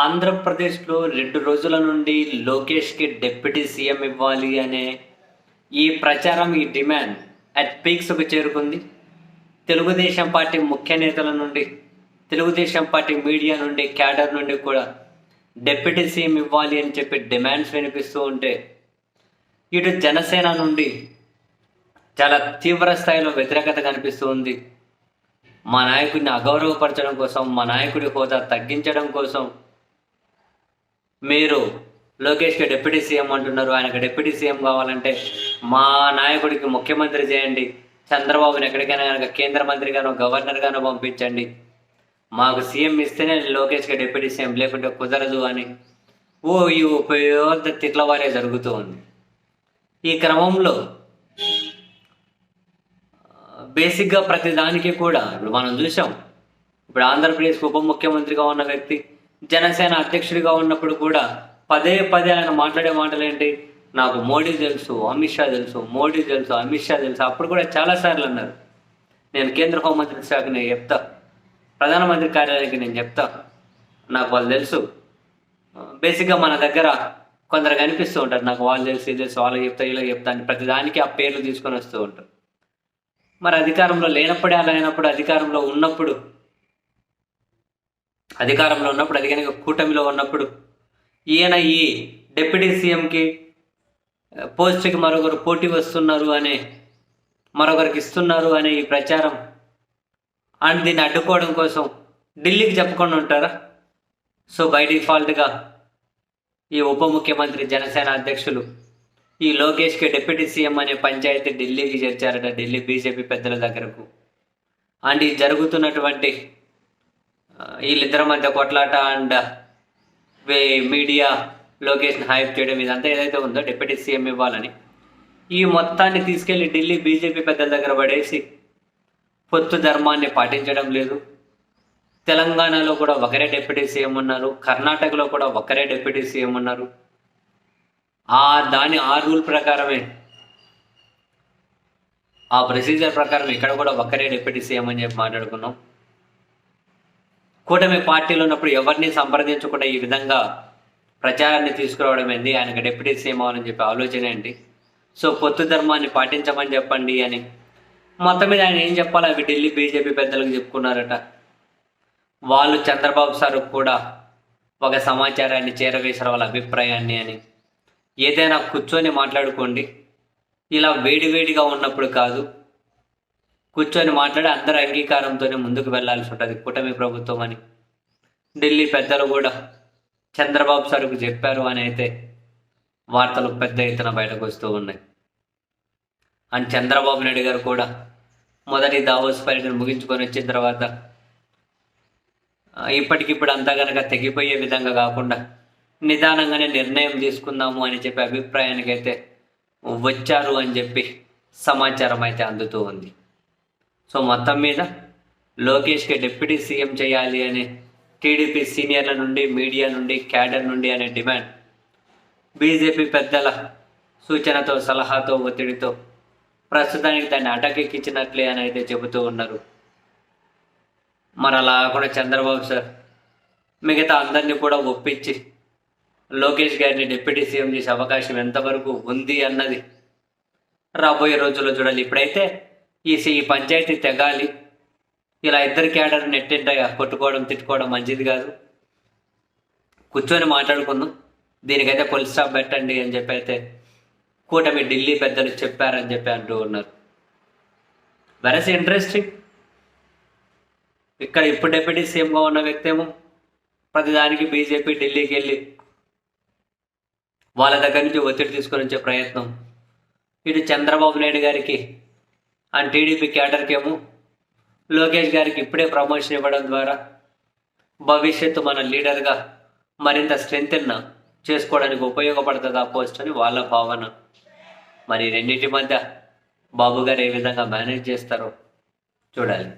ఆంధ్రప్రదేశ్లో రెండు రోజుల నుండి లోకేష్కి డిప్యూటీ సీఎం ఇవ్వాలి అనే ఈ ప్రచారం ఈ డిమాండ్ అట్ పీక్స్కు చేరుకుంది. తెలుగుదేశం పార్టీ ముఖ్య నేతల నుండి తెలుగుదేశం పార్టీ మీడియా నుండి క్యాడర్ నుండి కూడా డిప్యూటీ సీఎం ఇవ్వాలి అని చెప్పి డిమాండ్స్ వినిపిస్తూ ఉంటే ఇటు జనసేన నుండి చాలా తీవ్ర స్థాయిలో వ్యతిరేకత కనిపిస్తూ ఉంది. మా నాయకుడిని అగౌరవపరచడం కోసం మా నాయకుడి హోదా తగ్గించడం కోసం మీరు లోకేష్కి డిప్యూటీ సీఎం అంటున్నారు. ఆయనకు డిప్యూటీ సీఎం కావాలంటే మా నాయకుడికి ముఖ్యమంత్రి చేయండి. చంద్రబాబుని ఎక్కడికైనా కనుక కేంద్ర మంత్రిగానో గవర్నర్గానో పంపించండి. మాకు సీఎం ఇస్తేనే లోకేష్కి డిప్యూటీ సీఎం లేకుంటే కుదరదు అని ఓ ఈ పెద్ద తిట్లవారే జరుగుతూ ఉంది. ఈ క్రమంలో బేసిక్గా ప్రతి దానికి కూడా ఇప్పుడు మనం చూసాం. ఇప్పుడు ఆంధ్రప్రదేశ్ ఉప ముఖ్యమంత్రిగా ఉన్న వ్యక్తి జనసేన అధ్యక్షుడిగా ఉన్నప్పుడు కూడా పదే పదే ఆయన మాట్లాడే మాటలు ఏంటి? నాకు మోడీ తెలుసు అమిత్ షా తెలుసు మోడీ తెలుసు అమిత్ షా తెలుసు. అప్పుడు కూడా చాలాసార్లు అన్నారు. నేను కేంద్ర హోంమంత్రి శాఖ నేను చెప్తా. ప్రధానమంత్రి కార్యాలయానికి నేను చెప్తా. నాకు వాళ్ళు తెలుసు. బేసిక్గా మన దగ్గర కొందరు కనిపిస్తూ ఉంటారు. నాకు వాళ్ళు తెలుసు ఇది తెలుసు వాళ్ళకి చెప్తా ఇలా చెప్తా అని ప్రతిదానికి ఆ పేర్లు తీసుకొని వస్తూ ఉంటారు. మరి అధికారంలో లేనప్పుడే అలా అయినప్పుడు అధికారంలో ఉన్నప్పుడు అధికారంలో ఉన్నప్పుడు అది కనుక కూటమిలో ఉన్నప్పుడు ఈయన ఈ డిప్యూటీ సీఎంకి పోస్ట్కి మరొకరు పోటీ వస్తున్నారు అనే మరొకరికి ఇస్తున్నారు అనే ఈ ప్రచారం అండ్ దీన్ని అడ్డుకోవడం కోసం ఢిల్లీకి చెప్పకుండా ఉంటారా? సో బై డిఫాల్ట్గా ఈ ఉప ముఖ్యమంత్రి జనసేన అధ్యక్షులు ఈ లోకేష్కి డిప్యూటీ సీఎం అనే పంచాయతీ ఢిల్లీకి చేర్చారట ఢిల్లీ బీజేపీ పెద్దల దగ్గరకు. అండ్ ఈ జరుగుతున్నటువంటి వీళ్ళిద్దరి మధ్య కొట్లాట అండ్ మీడియా లోకేష్ని హైప్ చేయడం ఇదంతా ఏదైతే ఉందో డిప్యూటీ సీఎం ఇవ్వాలని. ఈ మొత్తాన్ని తీసుకెళ్ళి ఢిల్లీ బీజేపీ పెద్దల దగ్గర పడేసి పొత్తు ధర్మాన్ని పాటించడం లేదు. తెలంగాణలో కూడా ఒకరే డిప్యూటీ సీఎం ఉన్నారు. కర్ణాటకలో కూడా ఒకరే డిప్యూటీ సీఎం ఉన్నారు. ఆ దాని ఆ రూల్ ప్రకారమే ఆ ప్రొసీజర్ ప్రకారం ఇక్కడ కూడా ఒక్కరే డిప్యూటీ సీఎం అని చెప్పి మాట్లాడుకున్నాం. కూటమి పార్టీలో ఉన్నప్పుడు ఎవరిని సంప్రదించకుండా ఈ విధంగా ప్రచారాన్ని తీసుకురావడం ఏంది? ఆయనకు డిప్యూటీ సీఎం అవ్వాలని చెప్పి ఆలోచన ఏంటి? సో పొత్తు ధర్మాన్ని పాటించమని చెప్పండి అని. మొత్తం మీద ఆయన ఏం చెప్పాలి? అవి ఢిల్లీ బీజేపీ పెద్దలకు చెప్పుకున్నారట. వాళ్ళు చంద్రబాబు సార్ కూడా ఒక సమాచారాన్ని చేరవేశారు వాళ్ళ అభిప్రాయాన్ని అని. ఏదైనా కూర్చొని మాట్లాడుకోండి. ఇలా వేడివేడిగా ఉన్నప్పుడు కాదు. కూర్చొని మాట్లాడి అందరి అంగీకారంతోనే ముందుకు వెళ్ళాల్సి ఉంటుంది. కూటమి ప్రభుత్వం అని. ఢిల్లీ పెద్దలు కూడా చంద్రబాబు సార్కు చెప్పారు అని అయితే వార్తలు పెద్ద ఎత్తున బయటకు వస్తూ ఉన్నాయి. అండ్ చంద్రబాబు నాయుడు గారు కూడా మొదటి దావోస్ పర్యటన ముగించుకొని వచ్చిన తర్వాత ఇప్పటికిప్పుడు అంతా కనుక తెగిపోయే విధంగా కాకుండా నిదానంగానే నిర్ణయం తీసుకుందాము అని చెప్పి అభిప్రాయానికి అయితే వచ్చారు అని చెప్పి సమాచారం అయితే అందుతూ ఉంది. సో మొత్తం మీద లోకేష్కి డిప్యూటీ సీఎం చేయాలి అని టీడీపీ సీనియర్ల నుండి మీడియా నుండి క్యాడర్ నుండి అనే డిమాండ్ బీజేపీ పెద్దల సూచనతో సలహాతో ఒత్తిడితో ప్రస్తుతానికి దాన్ని అటకెక్కించినట్లే అని అయితే చెబుతూ ఉన్నారు. మరి అలా కూడా చంద్రబాబు సార్ మిగతా అందరినీ కూడా ఒప్పించి లోకేష్ గారిని డిప్యూటీ సీఎం చేసే అవకాశం ఎంతవరకు ఉంది అన్నది రాబోయే రోజుల్లో చూడాలి. ఇప్పుడైతే ఈ ఈ పంచాయతీ తెగాలి. ఇలా ఇద్దరు క్యాడర్ నెట్టింట కొట్టుకోవడం తిట్టుకోవడం మంచిది కాదు. కూర్చొని మాట్లాడుకుందాం. దీనికైతే పోలీస్ స్టాప్ పెట్టండి అని చెప్పి అయితే కూటమి ఢిల్లీ పెద్దలు చెప్పారని చెప్పి అంటూ ఉన్నారు. వెరస్ ఇంట్రెస్టింగ్ ఇక్కడ ఇప్పుడు డిప్యూటీ సీఎంగా ఉన్న వ్యక్తి ఏమో ప్రతిదానికి బీజేపీ ఢిల్లీకి వెళ్ళి వాళ్ళ దగ్గర నుంచి ఒత్తిడి తీసుకొని వచ్చే ప్రయత్నం. ఇటు చంద్రబాబు నాయుడు గారికి అండ్ టీడీపీ క్యాడర్కి ఏమో లోకేష్ గారికి ఇప్పుడే ప్రమోషన్ ఇవ్వడం ద్వారా భవిష్యత్తు మన లీడర్గా మరింత స్ట్రెంగ్త్ చేసుకోవడానికి ఉపయోగపడుతుంది ఆ పోస్ట్ అని వాళ్ళ భావన. మరి రెండింటి మధ్య బాబు గారు ఏ విధంగా మేనేజ్ చేస్తారో చూడాలి.